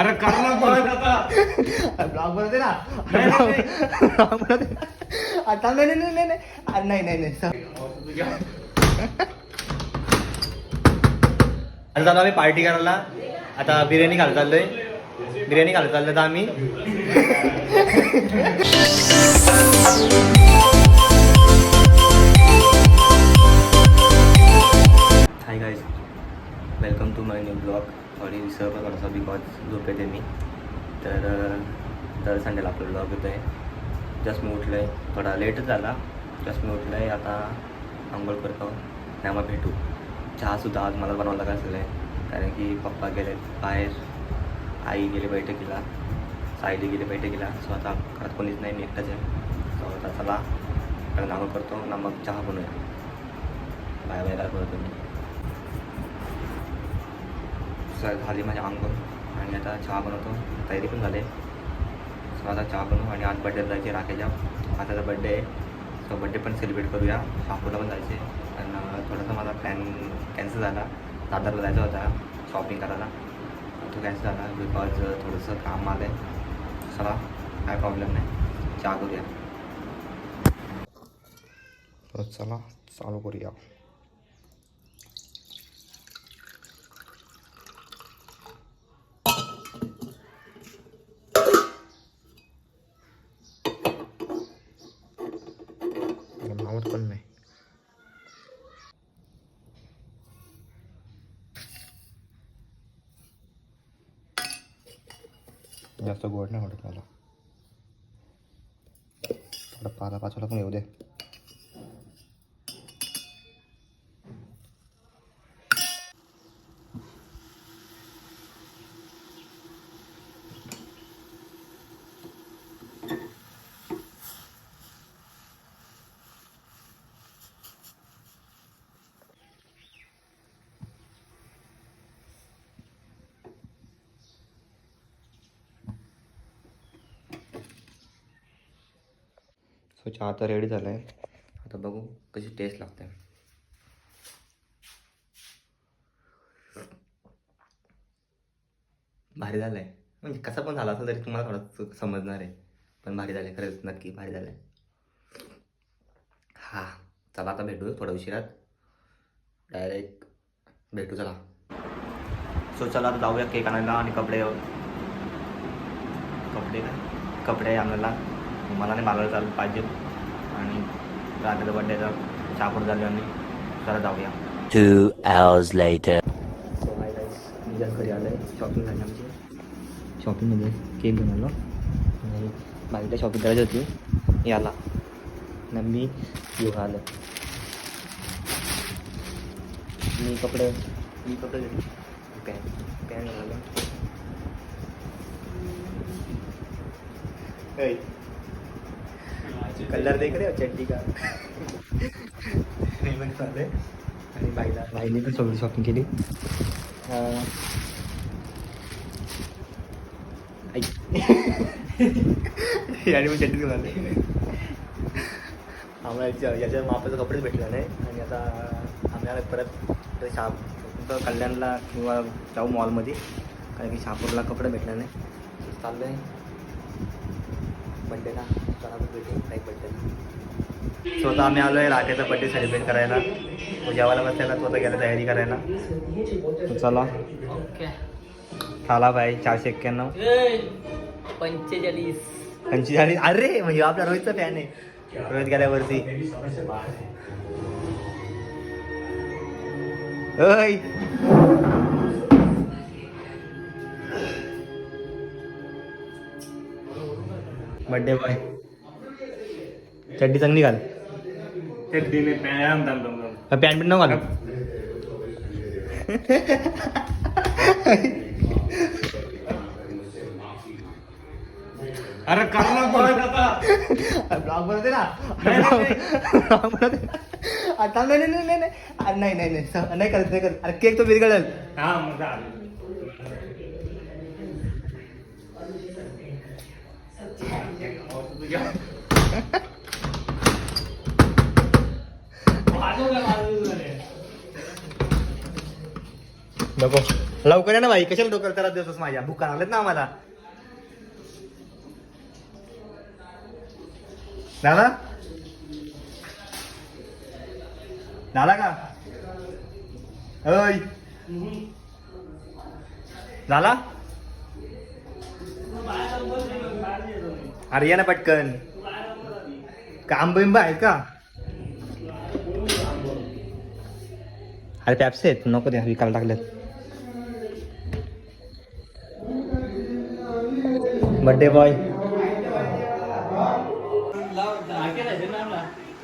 अरे कर ना परत आता ब्लॉग बनवते ना. नाही, नाही, ब्लॉग बनवते ना. आता नाही नाही नाही नाही. नाही नाही नाही. आता चालू आम्ही पार्टी करायला. आता बिर्याणी घालत चाललोय. बिर्याणी घालत चाललोय तर आम्ही. Hi guys welcome to my new blog sorry विसरलो थोडासा बिकॉज झोप येते मी. तर दर संडेला आपला ब्लॉग येतो आहे जस्ट मी उठलो आहे थोडा लेटच झाला. जस्ट मी उठलो आहे आता आंघोळ करतो. आणि आम्हाला भेटू. चहासुद्धा आज मला बनवायला लागला असेल आहे. कारण की पप्पा गेले बाहेर. आई गेली बैठकीला. सायली गेली बैठकीला. सो आता घरात कोणीच नाही. मी एकटाच आहे. सो आता चला. कारण आंघोळ करतो. ना मग चहा बनवूया. बाय बाय काय करतो मी झाली माझी अंगून आणि आता चहा बनवतो. तयारी पण झाली. सो आता चहा बनवू आणि आज बड्डे जायचे राखेच्या. आताचा बड्डे आहे. सो बड्डे पण सेलिब्रेट करूया. शॉपला पण जायचे आणि थोडासा माझा प्लॅन कॅन्सल झाला. दादरला जायचा होता शॉपिंग करायला. तो कॅन्सल झाला. बिकॉज थोडंसं काम आलं आहे चला काय प्रॉब्लेम नाही. चहा करूया. तर चला चालू करूया. आवडत पण नाही. जास्त गोड नाही आवडत मला. थोडं पाला पाचवाला पण येऊ दे. सो चहा आता रेडी झाला आहे आता बघू कशी टेस्ट लागते. भारी झालं आहे म्हणजे कसा पण झाला असेल तरी तुम्हाला थोडं समजणार आहे. पण भारी झालं आहे खरंच नक्की भारी झालं आहे हां चला आता भेटू थोड्या उशिरात. डायरेक्ट भेटू चला. सो चला आता जाऊया केक आणायला आणि कपडे कपडे काय? कपडे आणायला. मला नाही मागायला चालू पाहिजे. आणि रात्रीचा बड्डेचा चापूर झाले आणि चला जाऊया. Two hours later. So hi guys मी जस्ट घरी आलो आहे शॉपिंग झाली आमची. शॉपिंगमध्ये केक घेऊन आलो आणि बाकीला शॉपिंग करायची होती. याला. आणि मी घेऊन आलो मी कपडे मी कपडे घेतले पॅन्ट पॅन्ट आलो कलर देख रहे हो चड्डी का? मी पण चालू आहे आणि बाईला बाईने पण सगळी शॉपिंग केली. याने पण चड्डी घेऊन आम्हाला याच्या मापाचं कपडेच भेटले नाही आणि आता आम्हाला परत ते शा फक्त कल्याणला किंवा जाऊ मॉलमध्ये. कारण की शहापूरला कपडे भेटले नाही. चाललं आहे बड्डेला चला भेटू काही बड्डेला सो आता आम्ही आलो आहे राखेचा बड्डे सेलिब्रेट करायला. तो जेवायला बसलेला तो आता गेला तयारी करायला. चला. खाला भाई चारशे एक्क्याण्णव. पंचेचाळीस. पंचेचाळीस? अरे म्हणजे आपला रोहितचा फॅन आहे. रोहित गेल्यावरती. ओय. बड्डे बॉय चड्डी चांगली घाल चड्डीने पॅन दम दम दम पॅन्ट पण नको घाल अरे कर ना परत आता ब्लॉग बनवते ना नाही, नाही, ब्लॉग बनवते आता नाही नाही नाही नाही। नाही नाही नाही नाही करत नाही करत अरे केक तो बिरगडेल हा मग झालं. नको. लवकर या ना भाई कशाला डोक्याला त्याला देतोस माझ्या? भूका लागलेत ना आम्हाला. झाला झाला का? अय झाला अरे या ना पटकन. का बिंब आहे का? अरे पॅप्स आहेत नको द्या विकायला टाकलेत बर्थडे बॉय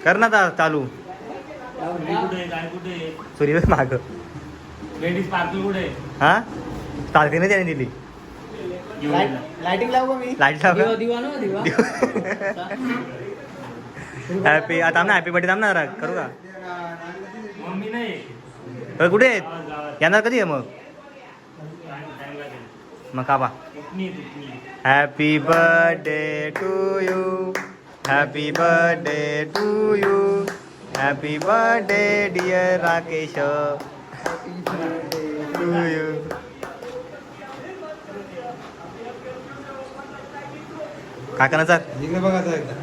कर ना चालू. कुठे काय कुठे सूर्य माग. लेडीज पार्कल कुठे? हा? त्याने दिली. लाइटिंग लावू मी? लाइट लाव दिवा दिवा ना दिवा. हॅपी आता थांब ना हॅपी बर्थडे थांब ना करू का? मम्मी नाही कुठे? येणार कधी आहे मग? मग का बा? Happy birthday to you happy birthday to you happy birthday dear Rakesh to you काका ना सर इकडे बघा आता एकदा.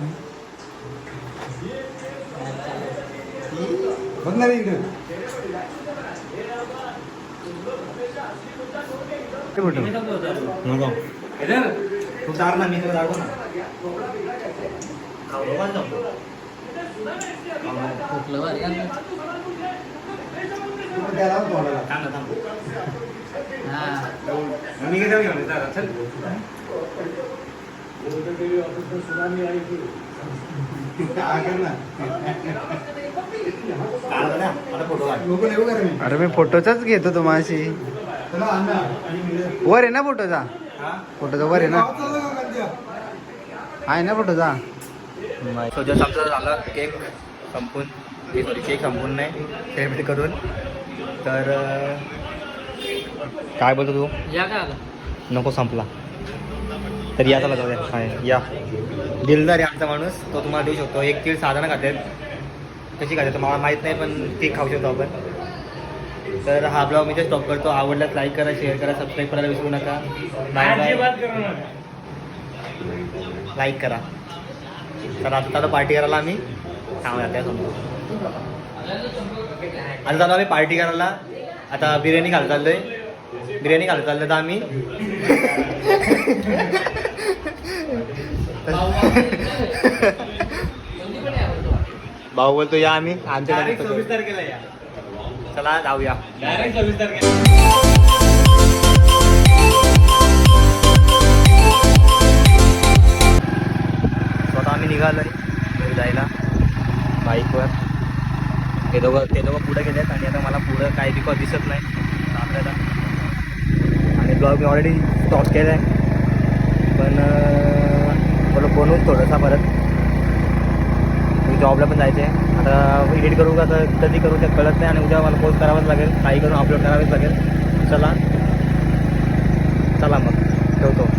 बघ ना रे इकडे नको तू दार ना मी तुला दाखवू ना खाऊ नको ना जाऊ. त्याला तोंडाला. थांब ना, थांब. मी काय घेऊन येतात चल हा, कर ना. आला ना, आता फोटो काढ. लोकं येऊ का रे मी? अरे मी फोटोचाच घेतो तो वर आहे ना फोटोचा? फोटोचा वर आहे ना? आहे ना फोटोचा सो जस्ट आमचं झालं केक संपून. सॉरी केक संपून नाही सेलिब्रेट करून. तर काय बोलतो तू? या का नको संपला. तर या चला जाऊया. काय या. दिलदार आहे आमचा माणूस. तो तुम्हाला देऊ शकतो. एक तीळ साधनं खातात कशी खातात मला माहीत नाही पण ती खाऊ शकतो आपण. तर हा ब्लॉग मी स्टॉप करतो. आवडल्यास लाईक करा शेअर करा सबस्क्राईब करायला विसरू नका. लाईक करा तर आता पार्टी करायला आम्ही. थांबूया त्यासमोर आता चालू आम्ही पार्टी करायला. आता बिर्याणी खायला चाललोय. बिर्याणी खायला चाललोय तर आम्ही. भाऊ बोलतो या आम्ही. आमच्या डायरेक्ट सव्वीस तारखेला या चला जाऊया. डायरेक्ट सव्वीस तारखेला स्वतः आम्ही निघालो घरी जायला बाईकवर. ते दोघं ते दोघं पुढे गेलेत आणि आता मला पुढं काही बिकॉज दिसत नाही. आपल्याला आणि ब्लॉग मी ऑलरेडी स्टॉप केला आहे पण बोलो बनवून थोडंसा परत. जॉबला पण जायचं आहे आता एडिट करू का तर कधी करू ते कळत नाही आणि उद्या मला पोस्ट करावंच लागेल. काही करून अपलोड करावेच लागेल. चला. चला मग. ठेवतो.